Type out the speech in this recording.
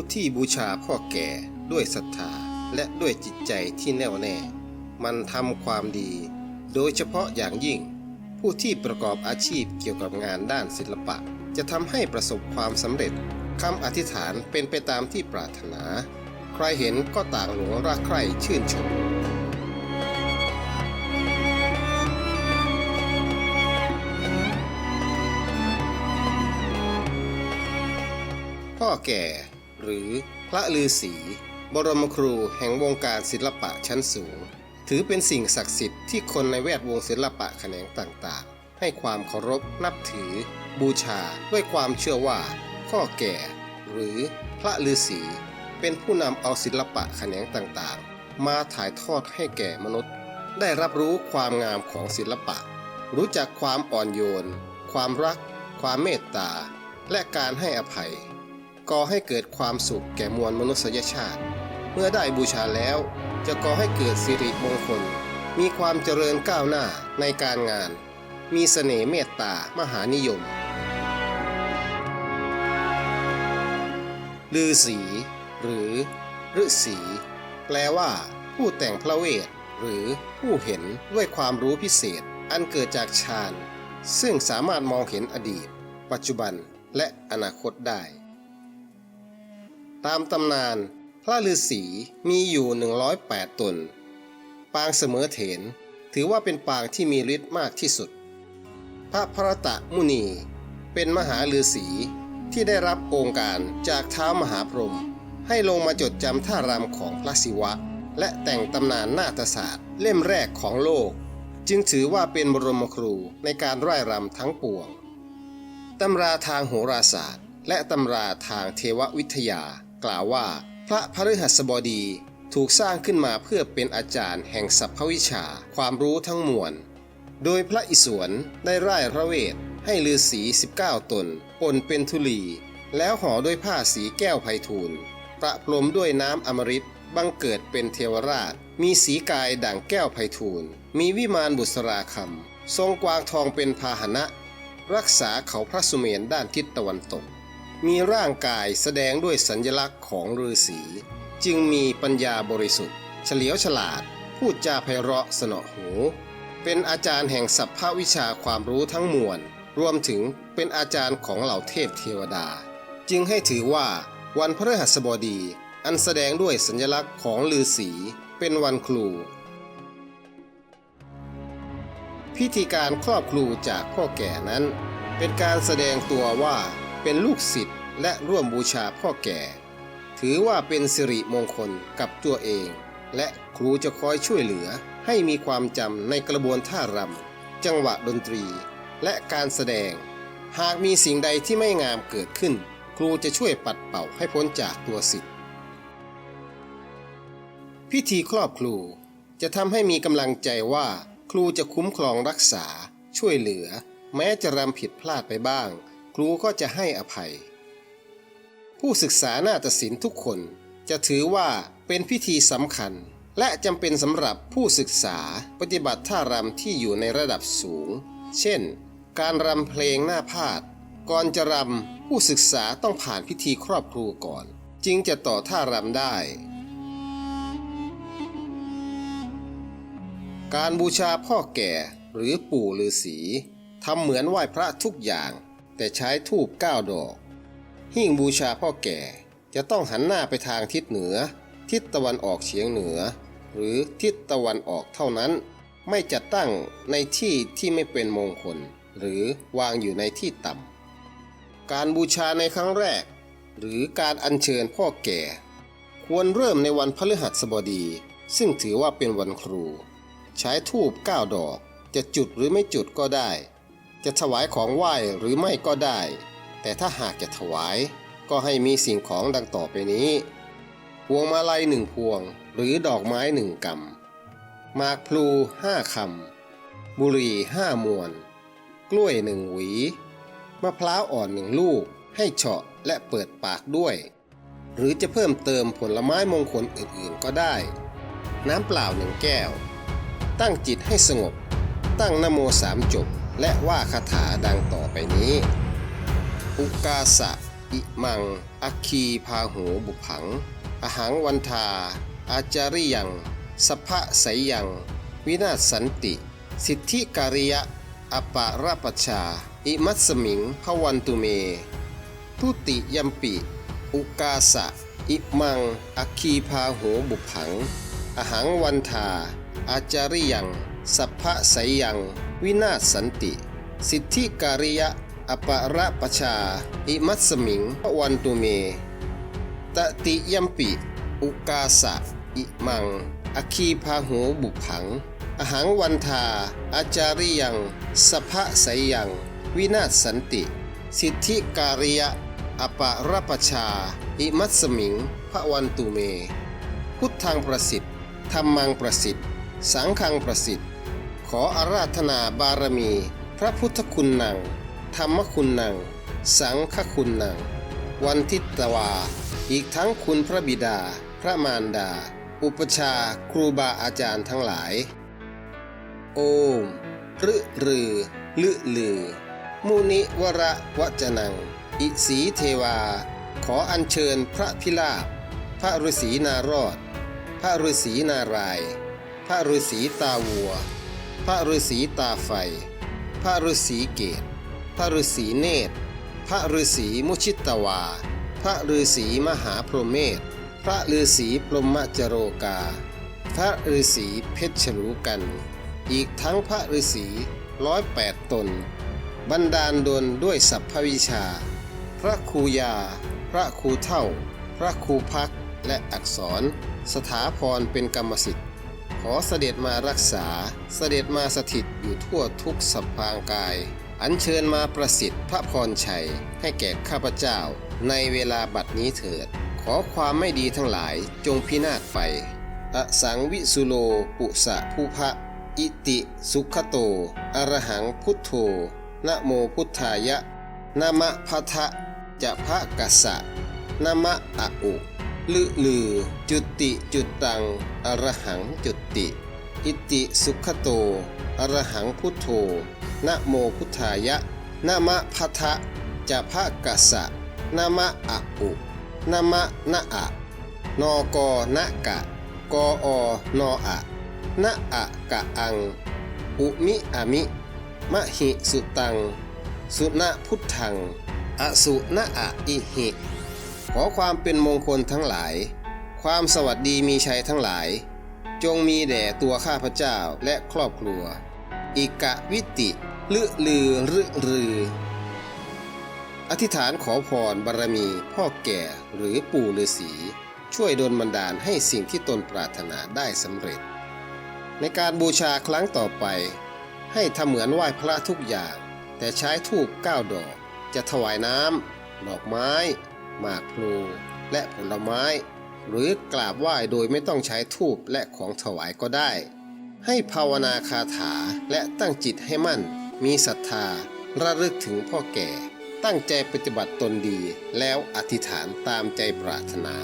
ผู้ที่บูชาพ่อแก่ด้วยศรัทธาและด้วยจิตใจที่แน่วแน่ มันทำความดี โดยเฉพาะอย่างยิ่ง ผู้ที่ประกอบอาชีพเกี่ยวกับงานด้านศิลปะ จะทำให้ประสบความสำเร็จคำอธิษฐานเป็นไปตามที่ปรารถนา ใครเห็นก็ต่างหลงรักใคร่ชื่นชมพ่อแก่ หรือพระฤาษีบรมครูแห่งวงการศิลปะชั้นสูง ถือเป็นสิ่งศักดิ์สิทธิ์ที่คนในแวดวงศิลปะแขนงต่างๆ ให้ความเคารพนับถือ บูชาด้วยความเชื่อว่าพ่อแก่ หรือพระฤาษีเป็นผู้นำเอาศิลปะแขนงต่างๆ มาถ่ายทอดให้แก่มนุษย์ ได้รับรู้ความงามของศิลปะ รู้จักความอ่อนโยน ความรัก ความเมตตา และการให้อภัย ก่อให้เกิดความสุขแก่มวลมนุษยชาติ เมื่อได้บูชาแล้ว จะก่อให้เกิดสิริมงคล มีความเจริญก้าวหน้าในการงาน มีเสน่ห์เมตตามหานิยมฤาษีหรือฤษีแปลว่า ผู้แต่งพระเวท หรือผู้เห็นด้วยความรู้พิเศษ อันเกิดจากฌานซึ่งสามารถมองเห็นอดีต ปัจจุบันและอนาคตได้ ตามตำนาน พระฤาษีมีอยู่ 108 ตน ปางเสมอเถน ถือว่าเป็นปางที่มีฤทธิ์มากที่สุด พระพรตะมุนี เป็นมหาฤาษีที่ได้รับองค์การจากเท้ามหาพรหมให้ลงมาจดจำท่ารำของพระศิวะ และแต่งตำนานนาฏศาสตร์ เล่มแรกของโลก จึงถือว่าเป็นบรมครูในการร่ายรำทั้งปวงตำราทางโหราศาสตร์ และตำราทางเทววิทยา กล่าวว่า พระพฤหัสบดีถูกสร้างขึ้นมาเพื่อเป็นอาจารย์แห่งสัพพวิชาความรู้ทั้งมวล โดยพระอิศวรได้ร่ายพระเวทให้ฤาษี19 ตนปนเป็นธุลี แล้วห่อด้วยผ้าสีแก้วไพฑูรย์ประพรมด้วยน้ำอมฤตบังเกิดเป็นเทวราช มีสีกายดั่งแก้วไพฑูรย์มีวิมานบุษราคำทรงกวางทองเป็นพาหนะ รักษาเขาพระสุเมนด้านทิศตะวันตก มีร่างกายแสดงด้วยสัญลักษณ์ของฤาษีจึงมีปัญญาบริสุทธิ์ เฉลียวฉลาด พูดจาไพเราะสนอหู เป็นอาจารย์แห่งสัพพวิชาความรู้ทั้งมวล รวมถึงเป็นอาจารย์ของเหล่าเทพเทวดา จึงให้ถือว่าวันพฤหัสบดี อันแสดงด้วยสัญลักษณ์ของฤาษีเป็นวันครู พิธีการครอบครูจากพ่อแก่นั้น เป็นการแสดงตัวว่า เป็นลูกศิษย์และร่วมบูชาพ่อแก่ ถือว่าเป็นสิริมงคลกับตัวเอง และครูจะคอยช่วยเหลือให้มีความจำในกระบวนท่ารำจังหวะดนตรี และการแสดง หากมีสิ่งใดที่ไม่งามเกิดขึ้น ครูจะช่วยปัดเป่าให้พ้นจากตัวศิษย์พิธีครอบครูจะทำให้มีกำลังใจว่าครูจะคุ้มครองรักษาช่วยเหลือ แม้จะรำผิดพลาดไปบ้าง รูก็จะให้อภัย ผู้ศึกษาหน้าฏศิลป์ทุกคนจะถือว่าเป็นพิธีสำคัญ และจำเป็นสำหรับผู้ศึกษาปฏิบัติท่ารำที่อยู่ในระดับสูง เช่น การรำเพลงหน้าพาด ก่อนจะรำผู้ศึกษาต้องผ่านพิธีครอบครูก่อน จึงจะต่อท่ารำได้ การบูชาพ่อแก่หรือปู่ฤาษีทำเหมือนไหว้พระทุกอย่าง แต่ใช้ทูบเก้าดอก หิ้งบูชาพ่อแก่จะต้องหันหน้าไปทางทิศเหนือ ทิศตะวันออกเฉียงเหนือ หรือทิศตะวันออกเท่านั้น ไม่จัดตั้งในที่ที่ไม่เป็นมงคล หรือวางอยู่ในที่ต่ำการบูชาในครั้งแรก หรือการอัญเชิญพ่อแก่ ควรเริ่มในวันพฤหัสบดี ซึ่งถือว่าเป็นวันครู ใช้ทูบเก้าดอกจะจุดหรือไม่จุดก็ได้ จะถวายของไหว้หรือไม่ก็ได้ แต่ถ้าหากจะถวาย ก็ให้มีสิ่งของดังต่อไปนี้ พวงมาลัยหนึ่งพวง หรือดอกไม้หนึ่งกำหมากพลูห้าคำบุหรี่ห้ามวน กล้วยหนึ่งหวี มะพร้าวอ่อนหนึ่งลูก ให้เฉาะและเปิดปากด้วย หรือจะเพิ่มเติมผลไม้มงคลอื่นๆก็ได้ น้ำเปล่าหนึ่งแก้ว ตั้งจิตให้สงบ ตั้งนโมสามจบ และว่าคาถาดังต่อไปนี้ อุกาสะ อิมัง อัคคีพาโหบุผัง อหังวันทา อาจาริยัง สภะไสยัง วินาศสันติ สิทธิการิยะ อปาราปชา อิมัตสมิงพวันตุเม ทุติยัมปิ อุกาสะ อิมัง อัคคีพาโหบุผัง อหังวันทา อาจาริยัง สัพพะไสยยัง วินาศสันติ สิทธิการิยะอปาระปชา อิมัตสมิงพวันตุเม ตติยัมปิ อุกาสะ อิมัง อคีพาโหบุผัง อหังวันทา อาจาริยัง สภะไสยัง วินาศสันติ สิทธิการิยะอปาระปชา อิมัตสมิงพระวันตุเม พุทธังประสิทธิ์ธรรมังประสิทธิ์ สังฆังประสิทธิ์ ขออาราธนาบารมี พระพุทธคุณนังธรรมคุณนังสังฆคุณนังวันทิตวา อีกทั้งคุณพระบิดา พระมารดา อุปชาครูบาอาจารย์ทั้งหลาย โอมรึรือ ลึลือ มุนิวระวจนัง อิสีเทวา ขออัญเชิญพระพิราบพระฤาษีนารอด พระฤาษีนาราย พระฤาษีตาวัว ระฤาษีตาไฟ พระฤาษีเกต พระฤาษีเนตร พระฤาษีมุชิตวา พระฤาษีมหาพรหมเมธพระฤาษีปรมจโรกา พระฤาษีเพชรฉลูกัน อีกทั้งพระฤาษีร้อยแปดตนบันดาลดลด้วยสัพพวิชา พระครูยา พระครูเท่า พระครูพักและอักษร สถาพรเป็นกรรมสิทธิ ขอเสด็จมารักษา เสด็จมาสถิตอยู่ทั่วทุกสัพพางกาย อัญเชิญมาประสิทธิ์พระพรชัย ให้แก่ข้าพเจ้า ในเวลาบัดนี้เถิด ขอความไม่ดีทั้งหลายจงพินาศไปอสังวิสุโลปุสะภูพะ อิติสุขโต อรหังพุทโธนะโมพุทธายะนะมะพะทะจะพะกัสสะนะมะอะอุ ลือลือ จุติจุตัง อรหังจุติ อิติสุขโต อรหังพุทโธนะโมพุทธายะนะมะพะทะจะพะกัสสะนะมะอะอุนะมะนะอะ นกนะกะ กออนออะนะอะกะอัง อุมิอะมิ มะหิสุตัง สุนะพุทธัง อสุนะอะอิหิ ขอความเป็นมงคลทั้งหลาย ความสวัสดีมีชัยทั้งหลาย จงมีแด่ตัวข้าพเจ้าและครอบครัว อิกะวิติลึลือรึรือ อธิษฐานขอพรบารมีพ่อแก่หรือปู่ฤาษีช่วยดลบันดาลให้สิ่งที่ตนปรารถนาได้สำเร็จ ในการบูชาครั้งต่อไป ให้ทำเหมือนไหว้พระทุกอย่าง แต่ใช้ทูบเก้าดอก จะถวายน้ำดอกไม้ หมากพลูและผลไม้ หรือกราบไหว้โดยไม่ต้องใช้ทูบและของถวายก็ได้ ให้ภาวนาคาถาและตั้งจิตให้มั่น มีศรัทธา ระลึกถึงพ่อแก่ ตั้งใจปฏิบัติตนดีแล้วอธิษฐานตามใจปรารถนา